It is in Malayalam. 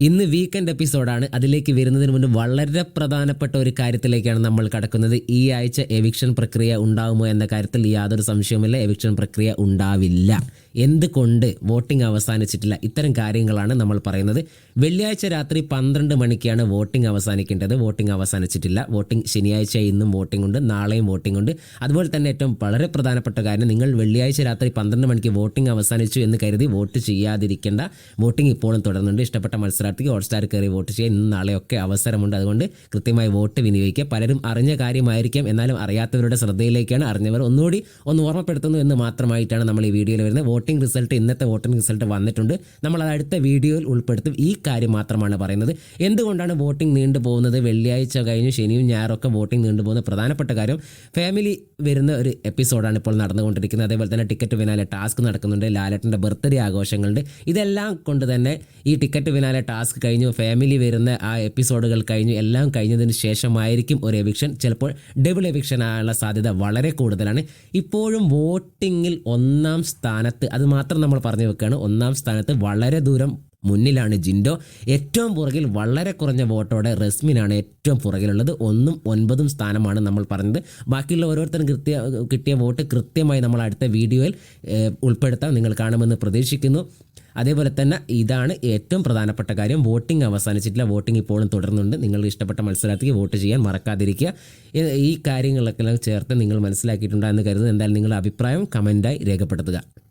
ഇന്ന് വീക്കെൻഡ് എപ്പിസോഡാണ് അതിലേക്ക് വരുന്നതിന് മുൻപ് വളരെ പ്രധാനപ്പെട്ട ഒരു കാര്യത്തിലേക്കാണ് നമ്മൾ കടക്കുന്നത്. ഈ ആഴ്ച എവിക്ഷൻ പ്രക്രിയ ഉണ്ടാകുമോ എന്ന കാര്യത്തിൽ യാതൊരു സംശയവുമില്ല. എവിക്ഷൻ പ്രക്രിയ ഉണ്ടാവില്ല. എന്തുകൊണ്ട് വോട്ടിംഗ് അവസാനിച്ചിട്ടില്ല? ഇത്തരം കാര്യങ്ങളാണ് നമ്മൾ പറയുന്നത്. വെള്ളിയാഴ്ച രാത്രി പന്ത്രണ്ട് മണിക്കാണ് വോട്ടിംഗ് അവസാനിക്കേണ്ടത്. വോട്ടിംഗ് അവസാനിച്ചിട്ടില്ല. വോട്ടിംഗ് ശനിയാഴ്ച ഇന്നും വോട്ടിംഗ് ഉണ്ട്. നാളെയും വോട്ടിംഗ് ഉണ്ട്. അതുപോലെ തന്നെ ഏറ്റവും വളരെ പ്രധാനപ്പെട്ട കാര്യം നിങ്ങൾ വെള്ളിയാഴ്ച രാത്രി പന്ത്രണ്ട് മണിക്ക് വോട്ടിംഗ് അവസാനിച്ചു എന്ന് കരുതി വോട്ട് ചെയ്യാതിരിക്കേണ്ട. വോട്ടിംഗ് ഇപ്പോഴും തുടരുന്നുണ്ട് ഇഷ്ടപ്പെട്ട മത്സരാർത്ഥിക്ക് ഹോട്ട്സ്റ്റാർ കയറി വോട്ട് ചെയ്യാൻ ഇന്ന് നാളെയൊക്കെ അവസരമുണ്ട്. അതുകൊണ്ട് കൃത്യമായി വോട്ട് വിനിയോഗിക്കുക. പലരും അറിഞ്ഞ കാര്യമായിരിക്കും. എന്നാലും അറിയാത്തവരുടെ ശ്രദ്ധയിലേക്കാണ് അറിഞ്ഞവർ ഒന്നുകൂടി ഒന്ന് ഓർമ്മപ്പെടുത്തുന്നു എന്ന് മാത്രമായിട്ടാണ് നമ്മൾ ഈ വീഡിയോയിൽ വരുന്നത്. വോട്ടിംഗ് റിസൾട്ട് ഇന്നത്തെ വോട്ടിംഗ് റിസൾട്ട് വന്നിട്ടുണ്ട്. നമ്മൾ അത് അടുത്ത വീഡിയോയിൽ ഉൾപ്പെടുത്തും. ഈ കാര്യം മാത്രമാണ് പറയുന്നത്. എന്തുകൊണ്ടാണ് വോട്ടിംഗ് നീണ്ടുപോകുന്നത് വെള്ളിയാഴ്ച കഴിഞ്ഞ് ശനിയും ഒക്കെ വോട്ടിംഗ് നീണ്ടുപോകുന്ന പ്രധാനപ്പെട്ട കാര്യം ഫാമിലി വരുന്ന ഒരു എപ്പിസോഡാണ് ഇപ്പോൾ നടന്നുകൊണ്ടിരിക്കുന്നത്. അതേപോലെ തന്നെ ടിക്കറ്റ് വിനാലെ ടാസ്ക് നടക്കുന്നുണ്ട്. ലാലറ്റിന്റെ ബർത്ത്ഡേ ആഘോഷങ്ങളുണ്ട്. ഇതെല്ലാം കൊണ്ട് തന്നെ ഈ ടിക്കറ്റ് വിനാലെ ടാസ്ക് കഴിഞ്ഞു ഫാമിലി വരുന്ന ആ എപ്പിസോഡുകൾ കഴിഞ്ഞു എല്ലാം കഴിഞ്ഞതിന് ശേഷമായിരിക്കും ഒരു എവിക്ഷൻ. ചിലപ്പോൾ ഡബിൾ എവിക്ഷൻ ആകാനുള്ള സാധ്യത വളരെ കൂടുതലാണ്. ഇപ്പോഴും വോട്ടിങ്ങിൽ ഒന്നാം സ്ഥാനത്ത് അത് മാത്രം നമ്മൾ പറഞ്ഞു വെക്കുകയാണ്. ഒന്നാം സ്ഥാനത്ത് വളരെ ദൂരം മുന്നിലാണ് ജിൻഡോ. ഏറ്റവും പുറകിൽ വളരെ കുറഞ്ഞ വോട്ടോടെ റസ്മിനാണ് ഏറ്റവും പുറകിലുള്ളത്. ഒന്നും ഒൻപതും സ്ഥാനമാണ് നമ്മൾ പറഞ്ഞത്. ബാക്കിയുള്ള ഓരോരുത്തരും കൃത്യ കിട്ടിയ വോട്ട് കൃത്യമായി നമ്മൾ അടുത്ത വീഡിയോയിൽ ഉൾപ്പെടുത്താം. നിങ്ങൾ കാണുമെന്ന് പ്രതീക്ഷിക്കുന്നു. അതേപോലെ തന്നെ ഇതാണ് ഏറ്റവും പ്രധാനപ്പെട്ട കാര്യം. വോട്ടിംഗ് അവസാനിച്ചിട്ടില്ല. വോട്ടിംഗ് ഇപ്പോഴും തുടർന്നുണ്ട്. നിങ്ങൾ ഇഷ്ടപ്പെട്ട മത്സരാർത്ഥിക്ക് വോട്ട് ചെയ്യാൻ മറക്കാതിരിക്കുക. ഈ- കാര്യങ്ങളൊക്കെ ചേർത്ത് നിങ്ങൾ മനസ്സിലാക്കിയിട്ടുണ്ടോ എന്ന് കരുതുന്നു. എന്തായാലും നിങ്ങളുടെ അഭിപ്രായം കമന്റായി രേഖപ്പെടുത്തുക.